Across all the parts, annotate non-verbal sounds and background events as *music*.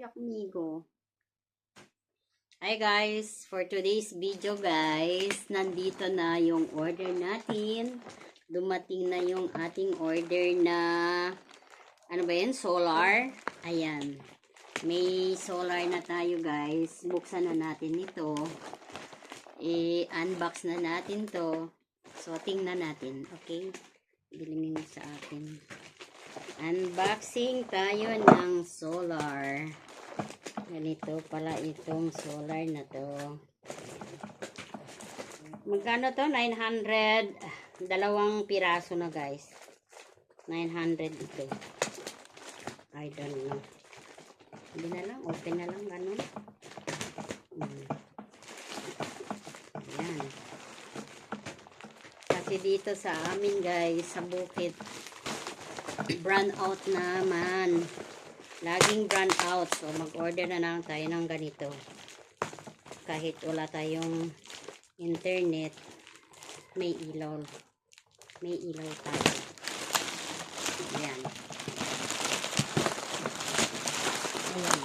Baila conmigo. Hi guys, for today's video guys, nandito na yung order natin. Dumating na yung ating order na, ano ba yan, solar. Ayan. May solar na tayo guys. Buksan na natin ito. I-unbox na natin to. So, tingnan natin. Okay? Bilingin sa akin. Unboxing tayo ng solar. Ganito pala itong solar na to. Magkano to? 900. Dalawang piraso na guys. 900 ito. I don't know. Hindi na lang. Open na lang. Ganun. Hmm. Ayan. Kasi dito sa amin guys, sa bukit, brand out naman. Laging brand out. So, mag-order na lang tayo ng ganito. Kahit wala tayong internet, may ilaw. May ilaw tayo. Ayan. Ayan.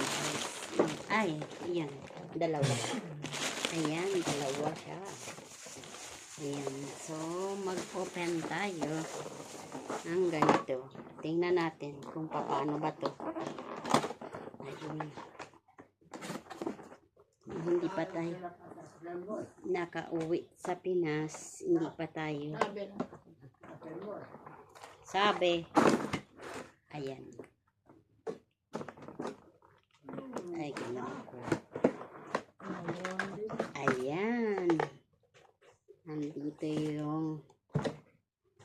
Ay, ayan. Dalawa. Ayan, dalawa siya. Ayan. So, mag-open tayo ng ganito. Tingnan natin kung paano ba to. Ayun. Hindi pa tayo nakauwi sa Pinas. Hindi pa tayo. Sabi. Ayan. Ay, ginawa ko. Ayan. Nandito yung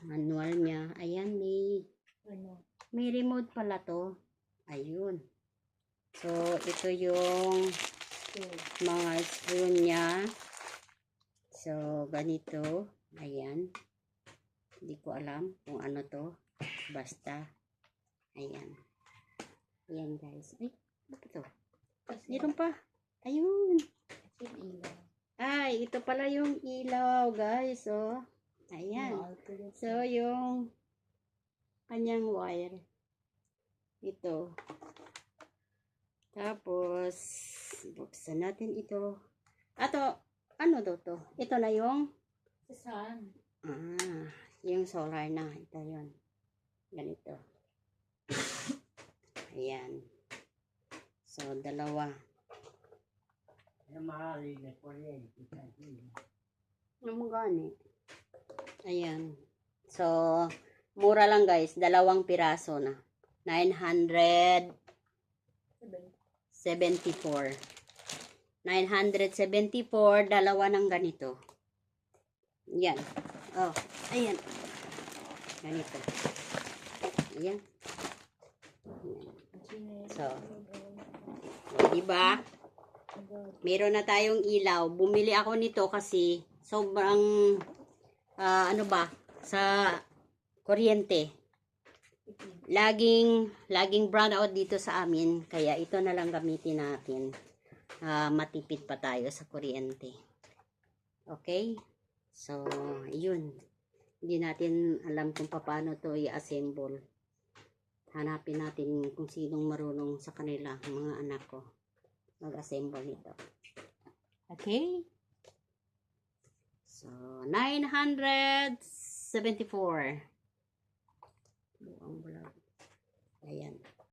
manual niya. Ayan, may, may remote pala to. Ayun. So, ito yung mga screw niya. So, ganito. Ayan. Hindi ko alam kung ano to. Basta. Ayan. Ayan, guys. Ay, ano to? Meron pa. Ayun. Ay, ito pala yung ilaw, guys. Oh. Ayan. So, yung kanyang wire. Ito. Tapos, buksan natin ito. Ato, ano daw to? Ito na yung, Saan? ah, yung solar na. Ito yun. Ganito. *coughs* Ayan. So, dalawa. Ano mo gani? Ayan. So, mura lang guys. Dalawang piraso na. 974. 974. Dalawa ng ganito. Yan. Oh, ayan. Ganito. Ayan. So, o, diba? Meron na tayong ilaw. Bumili ako nito kasi sobrang ah, ano ba sa kuryente. Laging laging brown out dito sa amin kaya ito na lang gamitin natin. Ah, matipid pa tayo sa kuryente. Okay? So, yun. Hindi natin alam kung paano to i-assemble. Hanapin natin kung sinong marunong sa kanila, mga anak ko mag-assemble nito. Okay? So, 974. Buang bulag. Ayan.